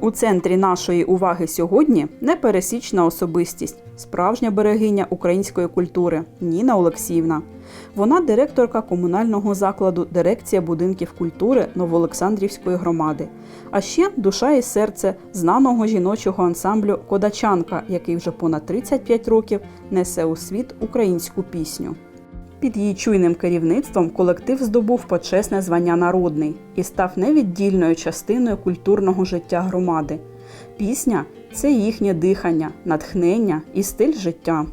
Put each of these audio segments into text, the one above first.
У центрі нашої уваги сьогодні непересічна особистість, справжня берегиня української культури Ніна Олексіївна. Вона директорка комунального закладу Дирекція будинків культури Новоолександрівської громади. А ще душа і серце знаного жіночого ансамблю Кодачанка, який вже понад 35 років несе у світ українську пісню. Під її чуйним керівництвом колектив здобув почесне звання народний і став невіддільною частиною культурного життя громади. Пісня це їхнє дихання, натхнення і стиль життя.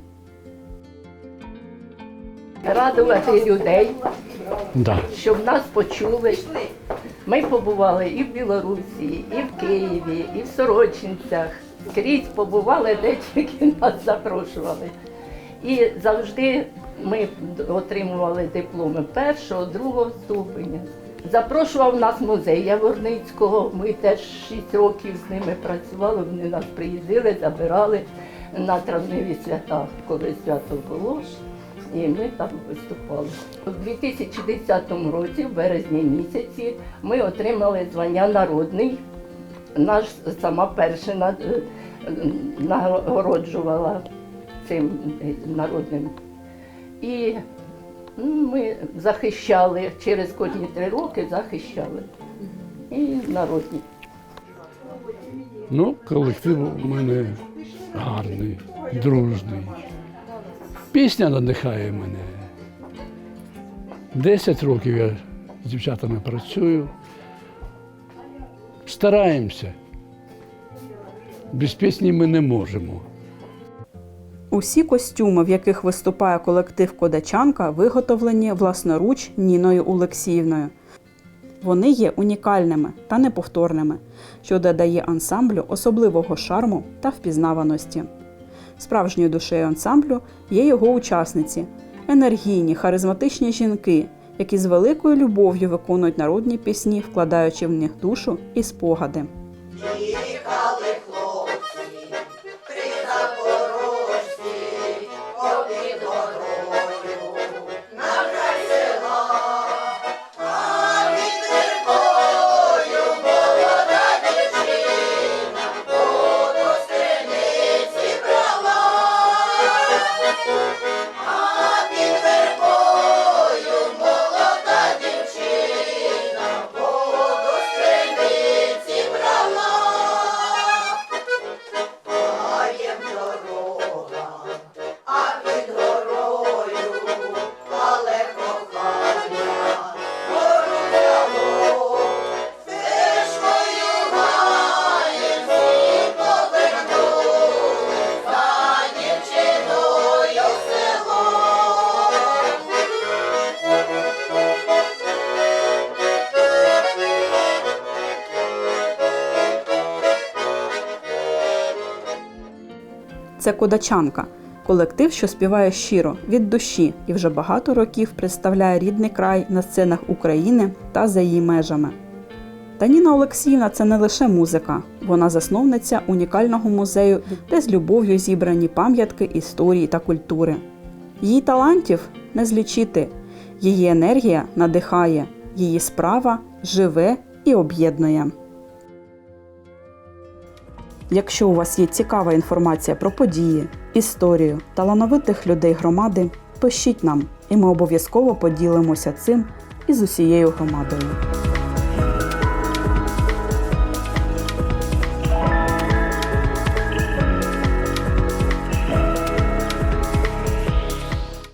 радувати людей, Да. щоб нас почули. Ми побували і в Білорусі, і в Києві, і в Сорочинцях. Скрізь побували, де тільки нас запрошували. І завжди ми отримували дипломи першого, другого ступеня. Запрошував нас музей Яворницького. Ми теж 6 років з ними працювали. Вони нас приїздили, забирали на травневі свята, коли свято було. І ми там виступали. У 2010 році, в березні місяці, ми отримали звання народний. Наш сама перша е, нагороджувала цим народним. І ми захищали через кожні три роки захищали. І народні. Ну, колектив у мене гарний, дружний. Пісня надихає мене. Десять років я з дівчатами працюю. Стараємося. Без пісні ми не можемо. Усі костюми, в яких виступає колектив Кодачанка, виготовлені власноруч Ніною Олексіївною. Вони є унікальними та неповторними, що додає ансамблю особливого шарму та впізнаваності. Справжньою душею ансамблю є його учасниці, енергійні, харизматичні жінки, які з великою любов'ю виконують народні пісні, вкладаючи в них душу і спогади. Це Кодачанка, колектив, що співає щиро від душі і вже багато років представляє рідний край на сценах України та за її межами. Та Ніна Олексіївна це не лише музика, вона засновниця унікального музею, де з любов'ю зібрані пам'ятки історії та культури. Її талантів не злічити, її енергія надихає, її справа живе і об'єднує. Якщо у вас є цікава інформація про події, історію талановитих людей громади, пишіть нам, і ми обов'язково поділимося цим із усією громадою.